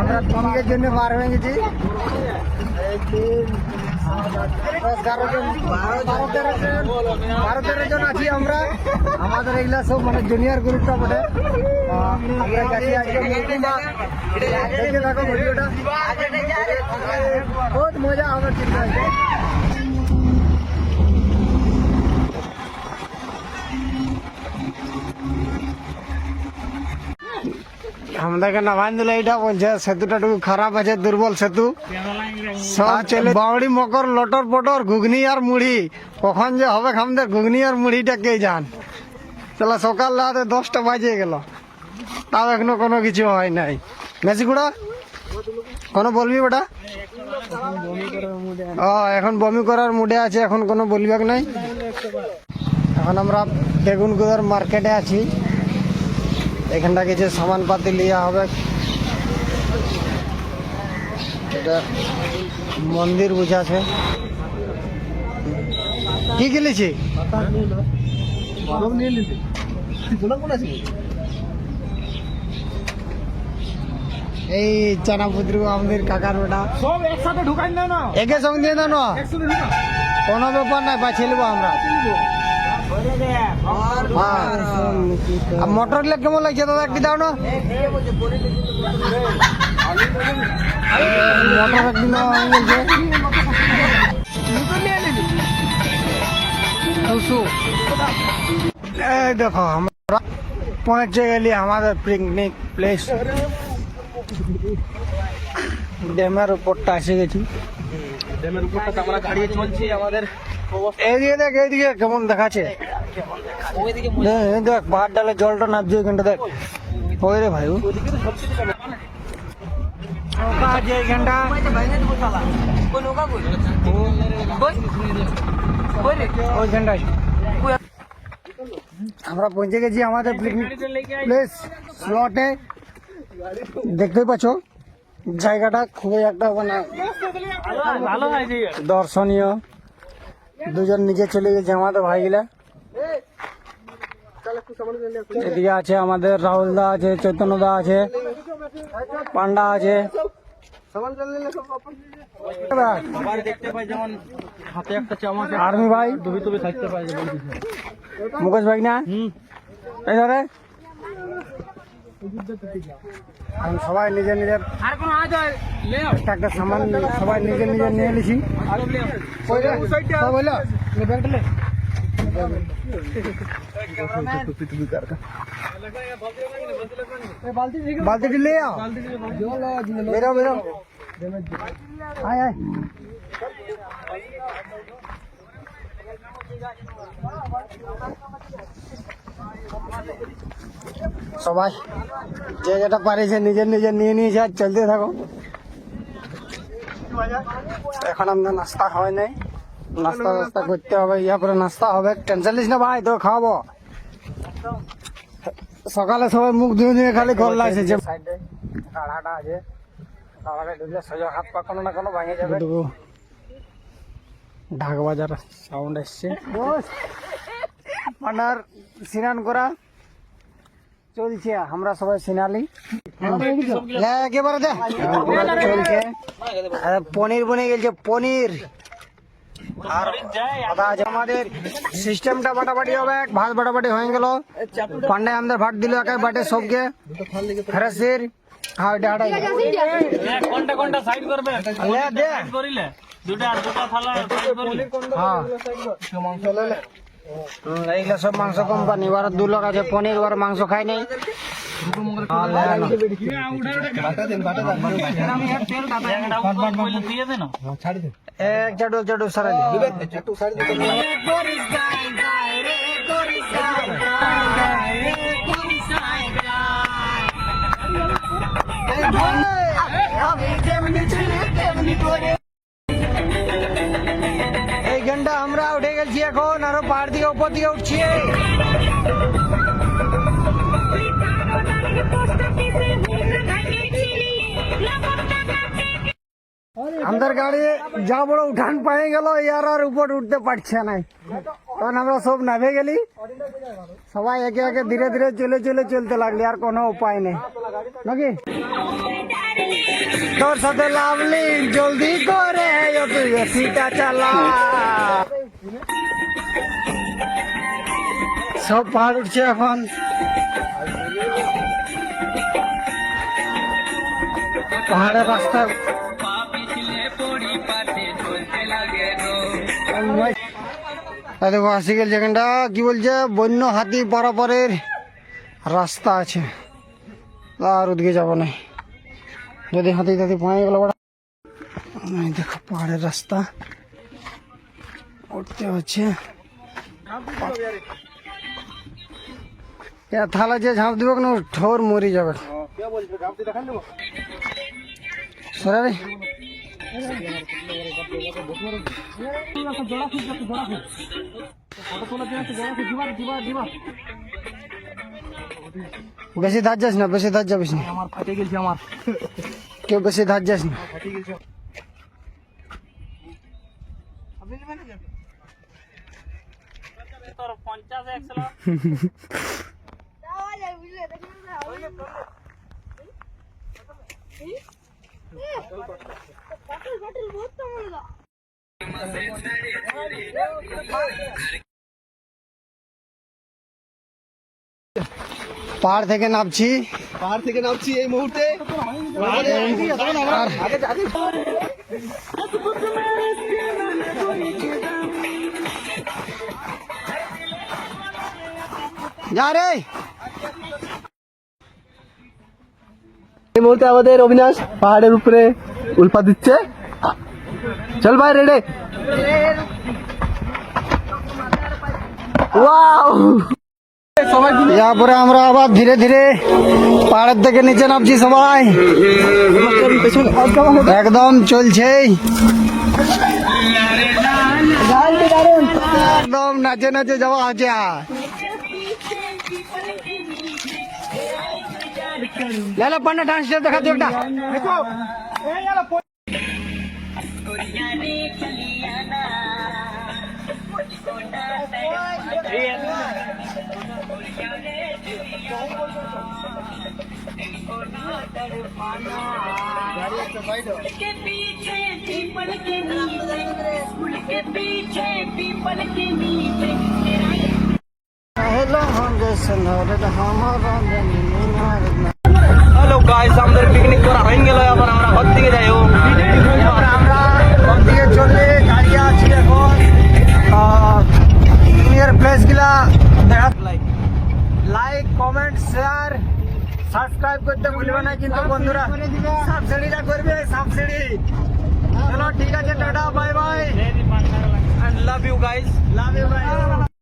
আমরা পিকনিকের জন্য বার হয়ে গেছি। বারো তেরো জন আছি আমরা। আমাদের এগুলা সব মানে জুনিয়র গ্রুপটা বটে। আমরা গেছি আজকে থাকো ভিডিওটা। বহুত মজা হবে কিন্তু। বলছে, সেতুটা একটু খারাপ আছে, দুর্বল সেতু। চলে বাউড়ি মকর ঘুগনি আর মুড়ি। কখন যে হবে ঘুগনি আর মুড়িটা কে তাহলে সকাল রাতে দশটা বাজে গেল। তাও এখনও কোনো কিছু হয় নাই। মেসিগুড়া কোনো বলবি বেটা? ও, এখন বমি করার মুডে আছে, এখন কোনো বলবেক নাই? এখন আমরা বেগুন বেগুনগুদার মার্কেটে আছি। এখানটা কিছু সামান পাতি লিয়া হবে। এটা মন্দির বুঝাছে। কি কিনেছি? এই চানাপুত্র আমাদের কাকার বেটা। সব একসাথে ঢুকাই না না একে সঙ্গে দিয়ে না? কোনো ব্যাপার নাই বাছিয়ে নেব আমরা। আর মোটরগুলো কেমন লাগছে দাদা? একটি দাও না। মোটর একদিন এই দেখো আমরা পৌঁছে গেলি আমাদের পিকনিক প্লেস ড্যামের উপরটা এসে গেছি। ড্যামের উপরটা আমরা দাঁড়িয়ে চলছি আমাদের এইদিকে দেখ এইদিকে কেমন দেখাচ্ছে। দেখ, এই দেখ পাহাড় ডালে জলটা নামছে এখানটা দেখ ওই রে ভাই ও। নৌকা আছে এইখানটা ওইখানটায় আমরা পৌঁছে গেছি আমাদের পিকনিক প্লেস স্লটে দেখতেই পাচ্ছ জায়গাটা খুবই একটা মানে ভালো হয়েছে দর্শনীয় দুজন নিচে চলে গেছে আমাদের ভাইগুলা এদিকে আছে আমাদের রাহুল দা আছে চৈতন্য দা আছে পান্ডা আছে। আর্মি ভাই মুকেশ ভাই না? এই ধরে। সবাই নিজের নিজের একটা সামান সবাই নিজের নিজের নিয়ে নিছি। লে সব হইলো? নে ব্যাগটা নে। বালতিটি ले आओ বেরো বেরো আয় আয় সবাই যে যেটা পারিছে নিজের নিজের নিয়ে নিয়েছে আর চলতে থাকো এখন আমাদের নাস্তা হয় নাই নাস্তা টাস্তা করতে হবে ইয়া করে নাস্তা হবে টেনশন নিস না ভাই তো খাওয়াবো সকালে সবাই মুখ ধুয়ে ধুয়ে খালি ঘর লাগছে যে সাইডে কাড়াটা আছে। কাড়াটা ঢুকলে সোজা হাত পা কোনো না কোনো ভাঙে যাবে। ঢাক বাজার সাউন্ড এসছে। পান্ডার স্নান করা চলছে আমরা সবাই সিনালি। হ্যাঁ একেবারে চলছে। পনির বনে গেছে পনির। আর কথা আমাদের সিস্টেমটা বাটাবাটি হবে ভাত বাটাবাটি হয়ে গেল। পান্ডে আমাদের ভাত দিল একাই বাটে সবকে। ফ্রেশের হ্যাঁ এটা হাঁটাই কোনটা কোনটা সাইড করবে? করিলে? দুটা দুটা থালা হ্যাঁ। মাংস সব মাংস কোম্পানি। ওরা দু লোক আছে পনির ওরা মাংস খায় নাই। এক চাটু এক চাটু সারা দিন এই ঘণ্টা আমরা উঠে গেছি এখন, আরও পাহাড় দিকে উপর দিকে উঠছি। আমাদের গাড়ি যা বড় উঠান পায়ে গেল ইয়ার আর উপর উঠতে পারছে না। তখন আমরা সব নামে গেলি। সবাই একে একে ধীরে ধীরে চলে চলে, চলতে লাগলি, আর কোনো উপায় নেই। নাকি? তোর সাথে লাভলি, জলদি করে এসিটা চালা। সব পাহাড় উঠছে এখন। পাহাড়ের রাস্তা। দেখো আসি গেল যেখানটা। কি বলছে? বন্য হাতি পারাপারের রাস্তা আছে। আর ওদিকে যাব না। যদি হাতি তাতে পায়ে গেল দেখো, পাহাড়ের রাস্তা। উঠতে হচ্ছে। থালা যে ঝাঁপ দিব কেন? ঠোর মরি যাবে। সরে রে। বেশি ধার যাস না, বেশি ধার যাবিস না। আমার ফাটে গেছে আমার কেউ বেশি ধার যাস না। ফাটে গেছে পাহাড় থেকে নামছি পাহাড় থেকে নামছি এই মুহূর্তে আর যা রে এই মুহূর্তে আমাদের অবিনাশ পাহাড়ের উপরে উল্পা দিচ্ছে। চল ভাই রেডে তারপরে আমরা আবার ধীরে ধীরে পাহাড়ের থেকে নিচে নামছি সবাই। একদম চলছে একদম নাচে নাচে যাওয়া আছে। લે પણ ડાન્સ દેખાતો એકટા દેખો એ યાર કોરિયાને के पीछे पीपल के नीचे स्कूल के पीछे पीपल के नीचे हेलो हम जैसे हमारा গাইস আমাদের পিকনিক করা হয়ে গেল এবার আমরা ঘর যাইও এবার আমরা কোন দিকে চলে দাঁড়িয়ে আছি এখন। নিয়ার প্লেসগুলা দেখা লাইক কমেন্ট শেয়ার সাবস্ক্রাইব করতে ভুলবে না কিন্তু বন্ধুরা। সাবসিডিটা করবে সাবসিডি। চলো ঠিক আছে tata bye bye love you guys love you bye